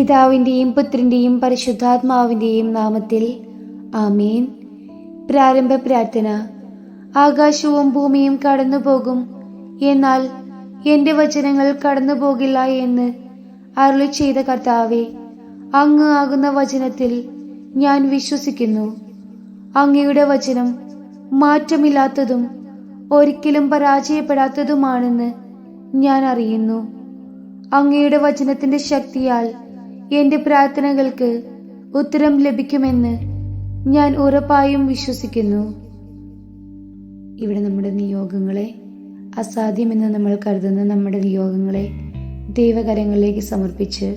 പിതാവിന്റെയും പുത്രന്റെയും പരിശുദ്ധാത്മാവിന്റെയും നാമത്തിൽ ആമേൻ. പ്രാരംഭ പ്രാർത്ഥന. ആകാശവും ഭൂമിയും കടന്നുപോകും. എന്നാൽ എന്റെ വചനങ്ങൾ കടന്നുപോകില്ല എന്ന് അരുളി ചെയ്ത കർത്താവെ അങ്ങ് ആകുന്ന വചനത്തിൽ ഞാൻ വിശ്വസിക്കുന്നു. അങ്ങയുടെ വചനം മാറ്റമില്ലാത്തതും ഒരിക്കലും പരാജയപ്പെടാത്തതുമാണെന്ന് ഞാൻ അറിയുന്നു. അങ്ങയുടെ വചനത്തിന്റെ ശക്തിയാൽ എന്റെ പ്രാർത്ഥനകൾക്ക് ഉത്തരം ലഭിക്കുമെന്ന് ഞാൻ ഉറപ്പായും വിശ്വസിക്കുന്നു. ഇവിടെ നമ്മുടെ നിയോഗങ്ങളെ അസാധ്യമെന്ന് നമ്മൾ കരുതുന്ന നമ്മുടെ നിയോഗങ്ങളെ ദൈവകരങ്ങളിലേക്ക് സമർപ്പിച്ച്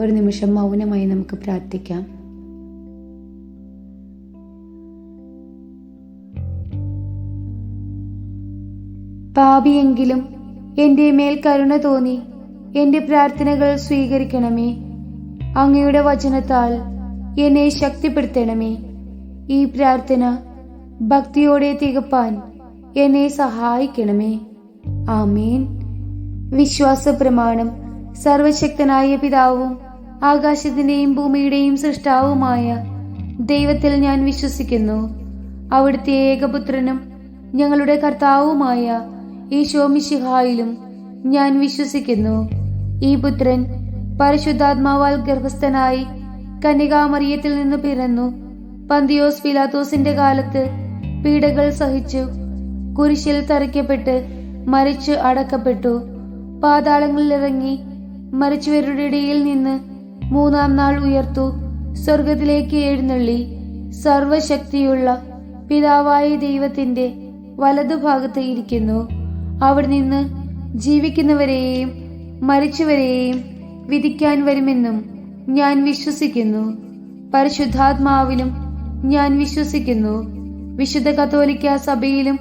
ഒരു നിമിഷം മൗനമായി നമുക്ക് പ്രാർത്ഥിക്കാം. പാപിയെങ്കിലും എന്റെ മേൽ കരുണ തോന്നി എന്റെ പ്രാർത്ഥനകൾ സ്വീകരിക്കണമേ. അങ്ങയുടെ വചനത്താൽ എന്നെ ശക്തിപ്പെടുത്തണമേ. ഈ പ്രാർത്ഥന ഭക്തിയോടെ തികപ്പാൻ എന്നെ സഹായിക്കണമേ. ആമീൻ. വിശ്വാസ പ്രമാണം സർവശക്തനായ പിതാവും ആകാശത്തിന്റെയും ഭൂമിയുടെയും സൃഷ്ടാവുമായ ദൈവത്തിൽ ഞാൻ വിശ്വസിക്കുന്നു. അവിടുത്തെ ഏകപുത്രനും ഞങ്ങളുടെ കർത്താവുമായ ഈശോ മിശിഹായിലും ഞാൻ വിശ്വസിക്കുന്നു. ഈ പുത്രൻ പരിശുദ്ധാത്മാവാൽ ഗർഭസ്ഥനായി കന്യകാമറിയത്തിൽ നിന്ന് പിറന്നു. പന്തിയോസ് പിലാത്തോസിന്റെ കാലത്ത് പീഡകൾ സഹിച്ചു. കുരിശിൽ തറയ്ക്കപ്പെട്ട് മരിച്ചു അടക്കപ്പെട്ടു. പാതാളങ്ങളിൽ ഇറങ്ങി മരിച്ചവരുടെ ഇടയിൽ നിന്ന് മൂന്നാം നാൾ ഉയർത്തു. സ്വർഗത്തിലേക്ക് എഴുന്നള്ളി. സർവശക്തിയുള്ള പിതാവായ ദൈവത്തിന്റെ വലതുഭാഗത്ത് ഇരിക്കുന്നു. അവിടെ നിന്ന് ജീവിക്കുന്നവരെയും മരിച്ചവരെയും വിധിക്കാൻ വരുമെന്നും ഞാൻ വിശ്വസിക്കുന്നു. പരിശുദ്ധാത്മാവിലും ഞാൻ വിശ്വസിക്കുന്നു. വിശുദ്ധ കത്തോലിക്ക സഭയിലും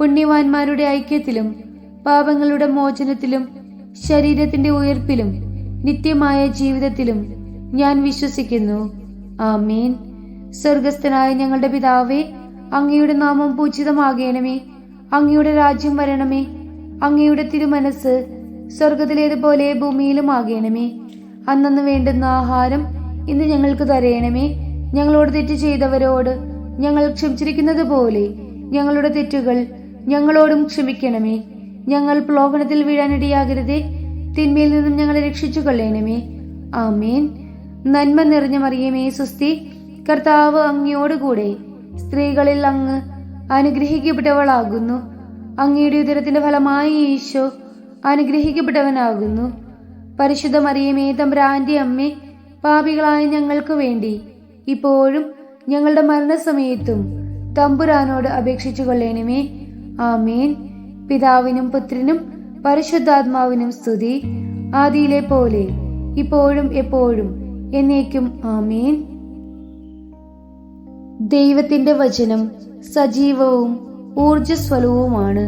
പുണ്യവാന്മാരുടെ ഐക്യത്തിലും പാപങ്ങളുടെ മോചനത്തിലും ശരീരത്തിന്റെ ഉയർപ്പിലും നിത്യമായ ജീവിതത്തിലും ഞാൻ വിശ്വസിക്കുന്നു. ആമേൻ. സ്വർഗസ്ഥനായ ഞങ്ങളുടെ പിതാവേ അങ്ങയുടെ നാമം പൂജിതമാകണമേ. അങ്ങയുടെ രാജ്യം വരണമേ. അങ്ങയുടെ തിരുമനസ് സ്വർഗത്തിലേതുപോലെ ഭൂമിയിലും ആകണമേ അന്നു വേണ്ടുന്ന ആഹാരം ഇന്ന് ഞങ്ങൾക്ക് തരയണമേ ഞങ്ങളോട് തെറ്റ് ചെയ്തവരോട് ഞങ്ങൾ ക്ഷമിച്ചിരിക്കുന്നത് പോലെ ഞങ്ങളുടെ തെറ്റുകൾ ഞങ്ങളോടും ക്ഷമിക്കണമേ. ഞങ്ങൾ പ്ലോഹനത്തിൽ വീഴാനിടയാകരുതേ തിന്മയിൽ നിന്നും ഞങ്ങളെ രക്ഷിച്ചു കൊള്ളേണമേ ആമേൻ. നന്മ നിറഞ്ഞ മറിയമേ സുസ്തി. കർത്താവ് അങ്ങയോടുകൂടെ സ്ത്രീകളിൽ അങ്ങ് അനുഗ്രഹിക്കപ്പെട്ടവളാകുന്നു. അങ്ങയുടെ ഉദരത്തിന്റെ ഫലമായി ഈശോ അനുഗ്രഹിക്കപ്പെട്ടവനാകുന്നു. പരിശുദ്ധ മറിയമേ തമ്പ്രാന്റെ അമ്മേ പാപികളായ ഞങ്ങൾക്ക് വേണ്ടി ഇപ്പോഴും ഞങ്ങളുടെ മരണസമയത്തും തമ്പുരാനോട് അപേക്ഷിച്ചു കൊള്ളേണമേ ആമേൻ. പിതാവിനും പുത്രനും പരിശുദ്ധാത്മാവിനും സ്തുതി. ആദിയിലെ പോലെ ഇപ്പോഴും എപ്പോഴും എന്നേക്കും ആമേൻ. ദൈവത്തിന്റെ വചനം സജീവവും ഊർജസ്വലവുമാണ്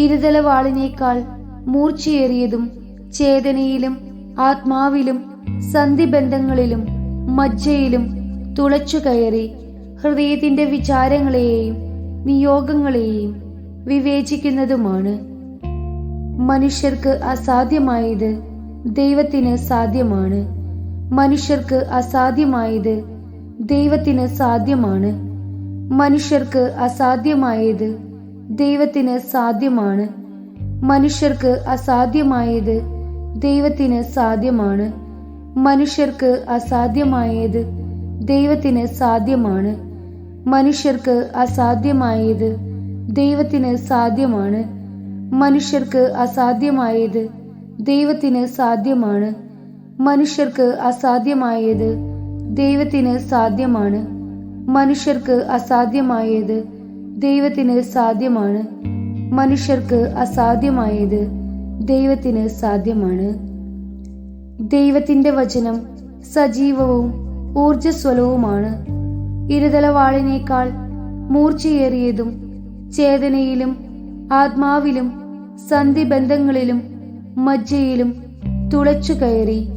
ഇരുതല വാളിനേക്കാൾ മൂർച്ചയേറിയതും ചേതനയിലും ആത്മാവിലും സന്ധിബന്ധങ്ങളിലും മജ്ജയിലും തുളച്ചു കയറി ഹൃദയത്തിന്റെ വിചാരങ്ങളെയും നിയോഗങ്ങളെയും വിവേചിക്കുന്നതുമാണ്. മനുഷ്യർക്ക് അസാധ്യമായത് ദൈവത്തിന് സാധ്യമാണ്. മനുഷ്യർക്ക് അസാധ്യമായത് ദൈവത്തിന് സാധ്യമാണ്. മനുഷ്യർക്ക് അസാധ്യമായത് ദൈവത്തിന് സാധ്യമാണ്. മനുഷ്യർക്ക് അസാധ്യമായത് ദൈവത്തിന് സാധ്യമാണ്. മനുഷ്യർക്ക് അസാധ്യമായത് ദൈവത്തിന് സാധ്യമാണ്. മനുഷ്യർക്ക് അസാധ്യമായത് ദൈവത്തിന് സാധ്യമാണ്. മനുഷ്യർക്ക് അസാധ്യമായത് ദൈവത്തിന് സാധ്യമാണ്. മനുഷ്യർക്ക് അസാധ്യമായത് ദൈവത്തിന് സാധ്യമാണ്. മനുഷ്യർക്ക് അസാധ്യമായത് ദൈവത്തിന് സാധ്യമാണ്. മനുഷ്യർക്ക് അസാധ്യമായത് ദൈവത്തിന് സാധ്യമാണ്. ദൈവത്തിന്റെ വചനം സജീവവും ഊർജസ്വലവുമാണ് ഇരുതലവാളിനേക്കാൾ മൂർച്ചയേറിയതും ചേതനയിലും ആത്മാവിലും സന്ധിബന്ധങ്ങളിലും മജ്ജയിലും തുളച്ചു കയറി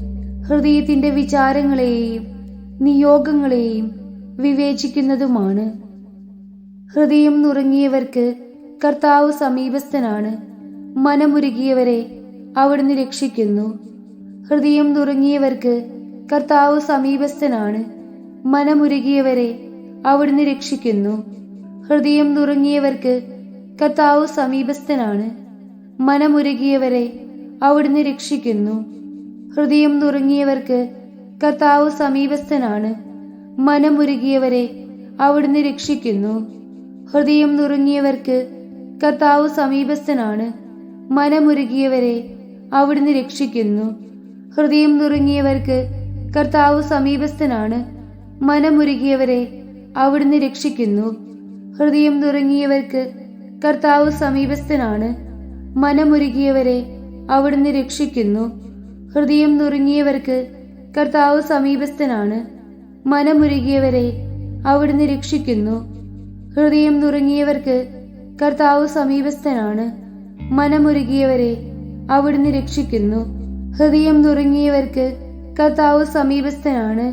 ഹൃദയത്തിന്റെ വിചാരങ്ങളെയും നിയോഗങ്ങളെയും വിവേചിക്കുന്നതുമാണ്. ഹൃദയം നുറങ്ങിയവർക്ക് കർത്താവ് സമീപസ്ഥനാണ്. മനമുരുകിയവരെ അവിടുന്ന് രക്ഷിക്കുന്നു. ഹൃദയം നുറങ്ങിയവർക്ക് കർത്താവ് സമീപസ്ഥനാണ്. മനമുരുകിയവരെ അവിടുന്ന് രക്ഷിക്കുന്നു. ഹൃദയം നുറുങ്ങിയവർക്ക് കർത്താവ് സമീപസ്ഥനാണ്. മനമുരുകിയവരെ അവിടുന്ന് രക്ഷിക്കുന്നു. ഹൃദയം നുറുങ്ങിയവർക്ക് കർത്താവ് സമീപസ്ഥനാണ്. മനമുരുകിയവരെ അവിടുന്ന് രക്ഷിക്കുന്നു. ഹൃദയം നുറുങ്ങിയവർക്ക് കർത്താവ് സമീപസ്ഥനാണ്. മനമുരുകിയവരെ അവിടുന്ന് രക്ഷിക്കുന്നു. ഹൃദയം നുറുങ്ങിയവർക്ക് കർത്താവ് സമീപസ്ഥനാണ്. മനമുരുകിയവരെ അവിടുന്ന് രക്ഷിക്കുന്നു. ഹൃദയം നുറുങ്ങിയവർക്ക് കർത്താവ് സമീപസ്ഥനാണ്. മനമുരുകിയവരെ അവിടുന്ന് രക്ഷിക്കുന്നു. ഹൃദയം നുറുങ്ങിയവർക്ക് കർത്താവ് സമീപസ്ഥനാണ്. മനമുരുകിയവരെ അവിടുന്ന് രക്ഷിക്കുന്നു. ഹൃദയം നുറുങ്ങിയവർക്ക് കർത്താവ് സമീപസ്ഥനാണ്. മനമുരുകിയവരെ അവിടുന്ന് രക്ഷിക്കുന്നു. ഹൃദയം നുറുങ്ങിയവർക്ക് കർത്താവ് സമീപസ്ഥനാണ്.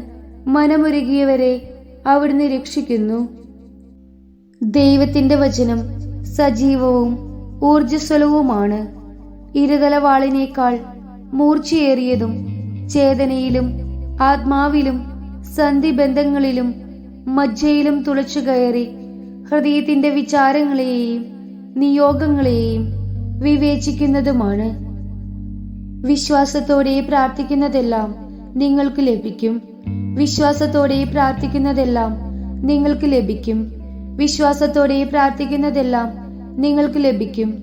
മനമുരുകിയവരെ അവിടുന്ന് രക്ഷിക്കുന്നു. ദൈവത്തിന്റെ വചനം സജീവവും ഊർജസ്വലവുമാണ് ഇരുതലവാളിനേക്കാൾ മൂർച്ചയേറിയതും ചേതനയിലും ആത്മാവിലും സന്ധിബന്ധങ്ങളിലും മജ്ജയിലും തുളച്ചു കയറി ഹൃദയത്തിന്റെ വിചാരങ്ങളെയും നിയോഗങ്ങളെയും വിവേചിക്കുന്നതുമാണ്. വിശ്വാസത്തോടെ പ്രാർത്ഥിക്കുന്നതെല്ലാം നിങ്ങൾക്ക് ലഭിക്കും. വിശ്വാസത്തോടെ പ്രാർത്ഥിക്കുന്നതെല്ലാം നിങ്ങൾക്ക് ലഭിക്കും. വിശ്വാസത്തോടെ പ്രാർത്ഥിക്കുന്നതെല്ലാം നിങ്ങൾക്ക് ലഭിക്കും.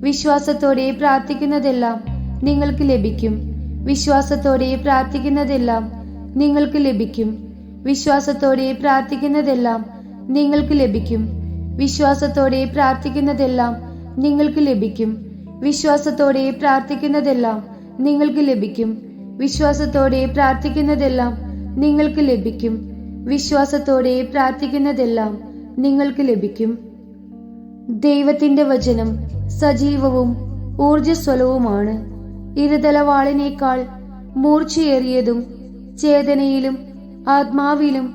വിശ്വാസത്തോടെ പ്രാർത്ഥിക്കുന്നതെല്ലാം നിങ്ങൾക്ക് ലഭിക്കും. വിശ്വാസത്തോടെ പ്രാർത്ഥിക്കുന്നതെല്ലാം നിങ്ങൾക്ക് ലഭിക്കും. വിശ്വാസത്തോടെ പ്രാർത്ഥിക്കുന്നതെല്ലാം നിങ്ങൾക്ക് ലഭിക്കും. വിശ്വാസത്തോടെ പ്രാർത്ഥിക്കുന്നതെല്ലാം നിങ്ങൾക്ക് ലഭിക്കും. വിശ്വാസത്തോടെ പ്രാർത്ഥിക്കുന്നതെല്ലാം നിങ്ങൾക്ക് ലഭിക്കും. വിശ്വാസത്തോടെ പ്രാർത്ഥിക്കുന്നതെല്ലാം നിങ്ങൾക്ക് ലഭിക്കും. വിശ്വാസത്തോടെ പ്രാർത്ഥിക്കുന്നതെല്ലാം നിങ്ങൾക്ക് ലഭിക്കും. ദൈവത്തിന്റെ വചനം സജീവവും ഊർജസ്വലവുമാണ് ഇരുതലവാളിനേക്കാൾ മൂർച്ചയേറിയതും ചേതനയിലും ആത്മാവിലും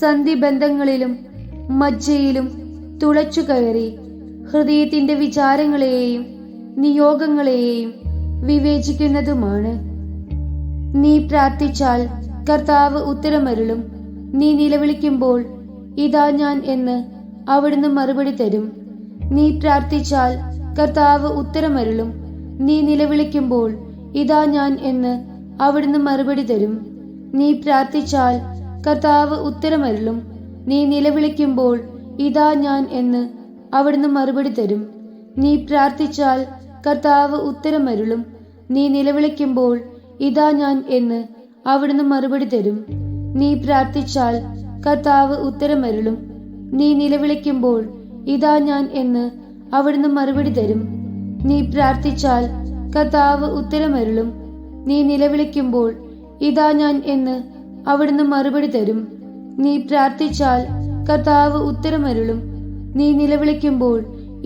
സന്ധിബന്ധങ്ങളിലും മജ്ജയിലും തുളച്ചു കയറി ഹൃദയത്തിന്റെ വിചാരങ്ങളെയും നിയോഗങ്ങളെയും വിവേചിക്കുന്നതുമാണ്. നീ പ്രാർത്ഥിച്ചാൽ കർത്താവ് ഉത്തരമരുളും. നീ നിലവിളിക്കുമ്പോൾ ഇതാ ഞാൻ എന്ന് അവിടുന്ന് മറുപടി തരും. നീ പ്രാർത്ഥിച്ചാൽ കർത്താവ് ഉത്തരമരുളും. നീ നിലവിളിക്കുമ്പോൾ ഇതാ ഞാൻ എന്ന് അവിടുന്ന് മറുപടി തരും. നീ പ്രാർത്ഥിച്ചാൽ കർത്താവ് ഉത്തരമരുളും. നീ നിലവിളിക്കുമ്പോൾ ഇതാ ഞാൻ എന്ന് അവിടുന്ന് മറുപടി തരും. നീ പ്രാർത്ഥിച്ചാൽ കർത്താവ് ഉത്തരമരുളും. നീ നിലവിളിക്കുമ്പോൾ ഇതാ ഞാൻ എന്ന് അവിടുന്ന് മറുപടി തരും. നീ പ്രാർത്ഥിച്ചാൽ കർത്താവ് ഉത്തരമരുളും. നീ നിലവിളിക്കുമ്പോൾ ഇതാ ഞാൻ എന്ന് അവിടുന്ന് മറുപടി തരും. നീ പ്രാർത്ഥിച്ചാൽ കർത്താവ് ഉത്തരമരുളും. നീ നിലവിളിക്കുമ്പോൾ ഇതാ ഞാൻ എന്ന് അവിടുന്ന് മറുപടി തരും. നീ പ്രാർത്ഥിച്ചാൽ കർത്താവ് ഉത്തരമരുളും നീ നിലവിളിക്കുമ്പോൾ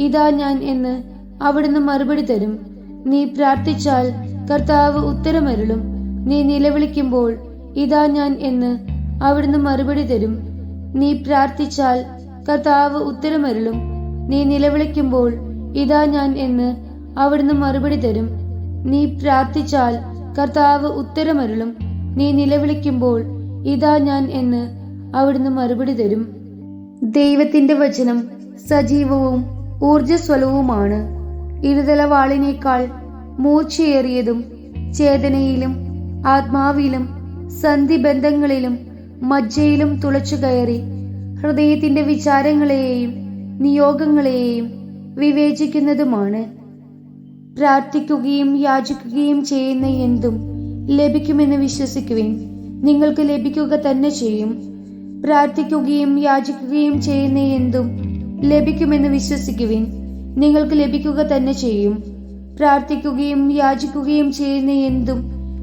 ഇതാ ഞാൻ എന്ന് അവിടുന്ന് മറുപടി തരും. നീ പ്രാർത്ഥിച്ചാൽ കർത്താവ് ഉത്തരമരുളും നീ നിലവിളിക്കുമ്പോൾ ഇതാ ഞാൻ എന്ന് അവിടുന്ന് മറുപടി തരും. നീ പ്രാർത്ഥിച്ചാൽ കർത്താവ് ഉത്തരമരുളും നീ നിലവിളിക്കുമ്പോൾ ഇതാ ഞാൻ എന്ന് അവിടുന്ന് മറുപടി തരും. നീ പ്രാർത്ഥിച്ചാൽ കർത്താവ് ഉത്തരമരുളും നീ നിലവിളിക്കുമ്പോൾ ഇതാ ഞാൻ എന്ന് അവിടുന്ന് മറുപടി തരും. ദൈവത്തിന്റെ വചനം സജീവവും ഊർജസ്വലവുമാണ് ഇരുതലവാളിനേക്കാൾ മൂർച്ചയേറിയതും ചേതനയിലും ആത്മാവിലും സന്ധിബന്ധങ്ങളിലും മജ്ജയിലും തുളച്ചു കയറി ഹൃദയത്തിന്റെ വിചാരങ്ങളെയും നിയോഗങ്ങളെയും വിവേചിക്കുന്നതുമാണ്. പ്രാർത്ഥിക്കുകയും യാചിക്കുകയും ചെയ്യുന്ന എന്തും ലഭിക്കുമെന്ന് വിശ്വസിക്കുവിൻ. നിങ്ങൾക്ക് ലഭിക്കുക തന്നെ ചെയ്യും. പ്രാർത്ഥിക്കുകയും യാചിക്കുകയും ചെയ്യുന്ന എന്തും ലഭിക്കുമെന്ന് വിശ്വസിക്കുവിൻ. നിങ്ങൾക്ക് ലഭിക്കുക തന്നെ ചെയ്യും. പ്രാർത്ഥിക്കുകയും യാചിക്കുകയും ചെയ്യുന്ന എന്തും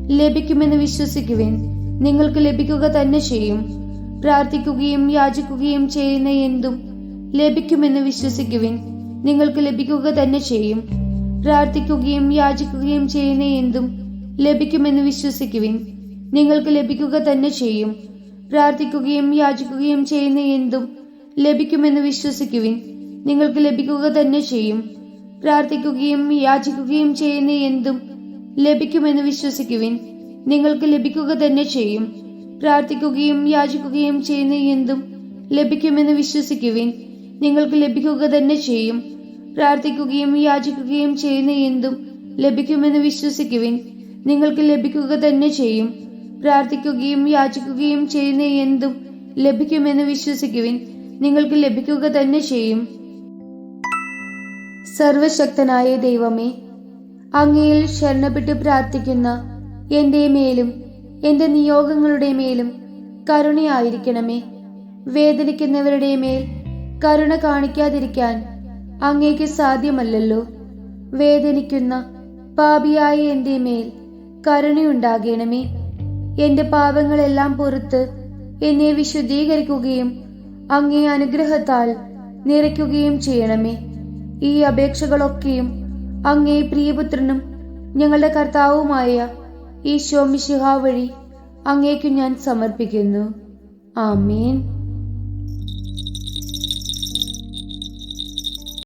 ലഭിക്കുമെന്ന് വിശ്വസിക്കുവിൻ. നിങ്ങൾക്ക് ലഭിക്കുക തന്നെ ചെയ്യും. പ്രാർത്ഥിക്കുകയും യാചിക്കുകയും ചെയ്യുന്ന എന്തും ലഭിക്കുമെന്ന് വിശ്വസിക്കുവിൻ. നിങ്ങൾക്ക് ലഭിക്കുക തന്നെ ചെയ്യും. പ്രാർത്ഥിക്കുകയും യാചിക്കുകയും ചെയ്യുന്ന എന്തും ലഭിക്കുമെന്ന് വിശ്വസിക്കുവിൻ. നിങ്ങൾക്ക് ലഭിക്കുക തന്നെ ചെയ്യും. പ്രാർത്ഥിക്കുകയും യാചിക്കുകയും ചെയ്യുന്ന എന്തും ലഭിക്കുമെന്ന് വിശ്വസിക്കുവിൻ. നിങ്ങൾക്ക് ലഭിക്കുക തന്നെ ചെയ്യും. പ്രാർത്ഥിക്കുകയും യാചിക്കുകയും ചെയ്യുന്ന എന്തും ലഭിക്കുമെന്ന് വിശ്വസിക്കുവിൻ. നിങ്ങൾക്ക് ലഭിക്കുക തന്നെ ചെയ്യും. പ്രാർത്ഥിക്കുകയും യാചിക്കുകയും ചെയ്യുന്ന എന്തും ലഭിക്കുമെന്ന് വിശ്വസിക്കുവിൻ. നിങ്ങൾക്ക് ലഭിക്കുക തന്നെ ചെയ്യും. പ്രാർത്ഥിക്കുകയും യാചിക്കുകയും ചെയ്യുന്ന എന്തും ലഭിക്കുമെന്ന് വിശ്വസിക്കുവിൻ. നിങ്ങൾക്ക് ലഭിക്കുക തന്നെ ചെയ്യും. പ്രാർത്ഥിക്കുകയും യാചിക്കുകയും ചെയ്യുന്ന എന്തും ലഭിക്കുമെന്ന് വിശ്വസിക്കുവിൻ. നിങ്ങൾക്ക് ലഭിക്കുക തന്നെ ചെയ്യും. സർവശക്തനായ ദൈവമേ അങ്ങയിൽ ശരണപ്പെട്ട് പ്രാർത്ഥിക്കുന്ന എന്റെ മേലും എന്റെ നിയോഗങ്ങളുടെ മേലും കരുണയായിരിക്കണമേ. വേദനിക്കുന്നവരുടെ മേൽ കരുണ കാണിക്കാതിരിക്കാൻ അങ്ങേക്ക് സാധ്യമല്ലല്ലോ. വേദനിക്കുന്ന പാപിയായ എന്റെ മേൽ കരുണയുണ്ടാകണമേ. എന്റെ പാപങ്ങളെല്ലാം പുറത്ത് എന്നെ വിശുദ്ധീകരിക്കുകയും അങ്ങേ അനുഗ്രഹത്താൽ നിറയ്ക്കുകയും ചെയ്യണമേ. ഈ അപേക്ഷകളൊക്കെയും അങ്ങേ പ്രിയപുത്രനും ഞങ്ങളുടെ കർത്താവുമായ ഈശോ മിശിഹ വഴി അങ്ങേക്കു ഞാൻ സമർപ്പിക്കുന്നു. ആമേൻ.